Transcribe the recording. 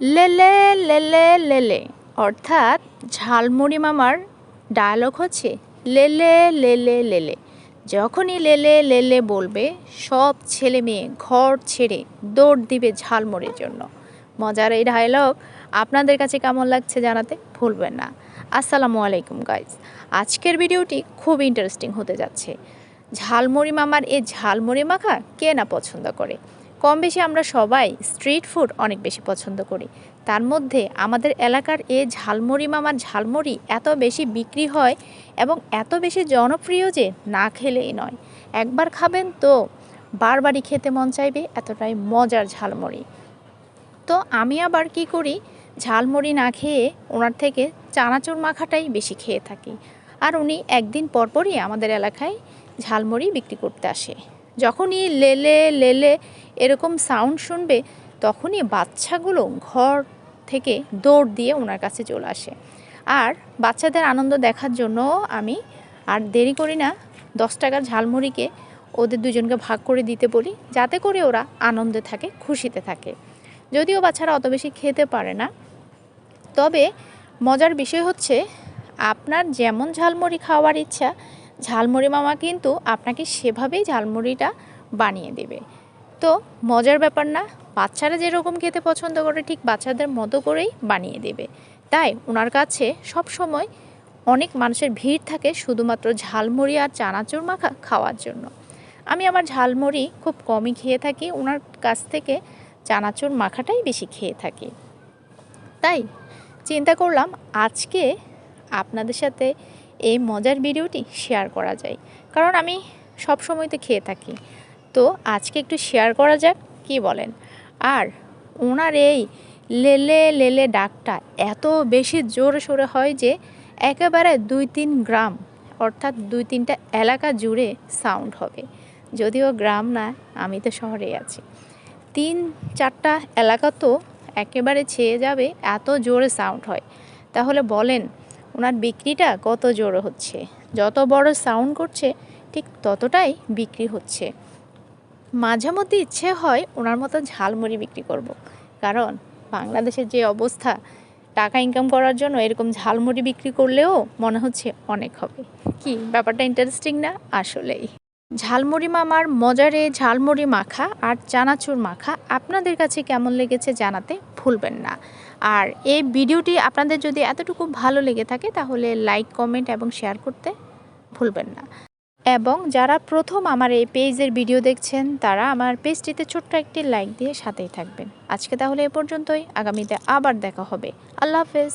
লেলে লেলে লেলে অর্থাৎ ঝালমুড়ি মামার ডায়লগ হচ্ছে লেলে লেলে লেলে যখনই লেলে লেলে বলবে সব ছেলে মেয়ে ঘর ছেড়ে দৌড় দিবে ঝালমুড়ির জন্য মজার এই ডায়লগ আপনাদের কাছে কেমন লাগছে জানাতে ভুলবেন না আসসালামু আলাইকুম গাইজ আজকের ভিডিওটি খুব ইন্টারেস্টিং হতে যাচ্ছে ঝালমুড়ি মামার এই ঝালমুড়ি মাখা কে না পছন্দ করে কম বেশি আমরা সবাই স্ট্রিট ফুড অনেক বেশি পছন্দ করি। তার মধ্যে আমাদের এলাকার এ ঝালমুড়ি মামার ঝালমুড়ি এত বেশি বিক্রি হয় এবং এত বেশি জনপ্রিয় যে না খেলেই নয়। একবার খাবেন তো বারবারই খেতে মন চাইবে, এতটাই মজার ঝালমুড়ি। তো আমি আবার কি করি? ঝালমুড়ি না খেয়ে ওনার থেকে চানাচুর মাখাটাই বেশি খেয়ে থাকি। আর উনি একদিন পরপরই আমাদের এলাকায় ঝালমুড়ি বিক্রি করতে আসে। যখনই লেলে লেলে এরকম সাউন্ড শুনবে, তখনই বাচ্চাগুলো ঘর থেকে দৌড় দিয়ে ওনার কাছে চলে আসে। আর বাচ্চাদের আনন্দ দেখার জন্য আমি আর দেরি করি না, দশ টাকার ঝালমুড়িকে ওদের দুজনকে ভাগ করে দিতে বলি, যাতে করে ওরা আনন্দে থাকে, খুশিতে থাকে। যদিও বাচ্চারা অত বেশি খেতে পারে না। তবে মজার বিষয় হচ্ছে, আপনার যেমন ঝালমুড়ি খাওয়ার ইচ্ছা ঝালমুড়ি মামা কিন্তু আপনাকে সেভাবেই ঝালমুড়িটা বানিয়ে দেবে। তো মজার ব্যাপার না, বাচ্চারা যেরকম খেতে পছন্দ করে, ঠিক বাচ্চাদের মতো করেই বানিয়ে দেবে। তাই ওনার কাছে সব সময় অনেক মানুষের ভিড় থাকে শুধুমাত্র ঝালমুড়ি আর চানাচুর মাখা খাওয়ার জন্য। আমি আমার ঝালমুড়ি খুব কমই খেয়ে থাকি ওনার কাছ থেকে চানাচুর মাখাটাই বেশি খেয়ে থাকি। তাই চিন্তা করলাম আজকে আপনাদের সাথে এই মজার ভিডিওটি শেয়ার করা যায়। কারণ আমি সব সময় তো খেয়ে থাকি। তো আজকে একটু শেয়ার করা যাক, কি বলেন? আর ওনার এই লেলে লেলে ডাকটা এত বেশি জোরে সোরে হয় যে একেবারে দুই তিন গ্রাম, অর্থাৎ দুই তিনটা এলাকা জুড়ে সাউন্ড হবে। যদিও গ্রাম না, আমি তো শহরে আছি। তিন চারটা এলাকা তো একেবারে ছেয়ে যাবে, এত জোরে সাউন্ড হয়। তাহলে বলেন ওনার বিক্রিটা কত জোরে হচ্ছে? যত বড় সাউন্ড করছে, ঠিক ততটাই বিক্রি হচ্ছে। মাঝে মধ্যে ইচ্ছে হয় ওনার মতো ঝালমুড়ি বিক্রি করব। কারণ বাংলাদেশের যে অবস্থা, টাকা ইনকাম করার জন্য এরকম ঝালমুড়ি বিক্রি করলেও মনে হচ্ছে অনেক হবে। কি? ব্যাপারটা ইন্টারেস্টিং না? আসলেই। ঝালমুড়ি মামার মজারে ঝালমুড়ি মাখা আর চানাচুর মাখা আপনাদের কাছে কেমন লেগেছে জানাতে ভুলবেন না। আর এই ভিডিওটি আপনাদের যদি এতটুকু ভালো লেগে থাকে তাহলে লাইক, কমেন্ট এবং শেয়ার করতে ভুলবেন না। এবং যারা প্রথম আমার এই পেজের ভিডিও দেখছেন তারা আমার পেজটিতে ছোট্ট একটি লাইক দিয়ে সাথেই থাকবেন। আজকে তাহলে এ পর্যন্তই। আগামীতে আবার দেখা হবে। আল্লাহ হাফেজ।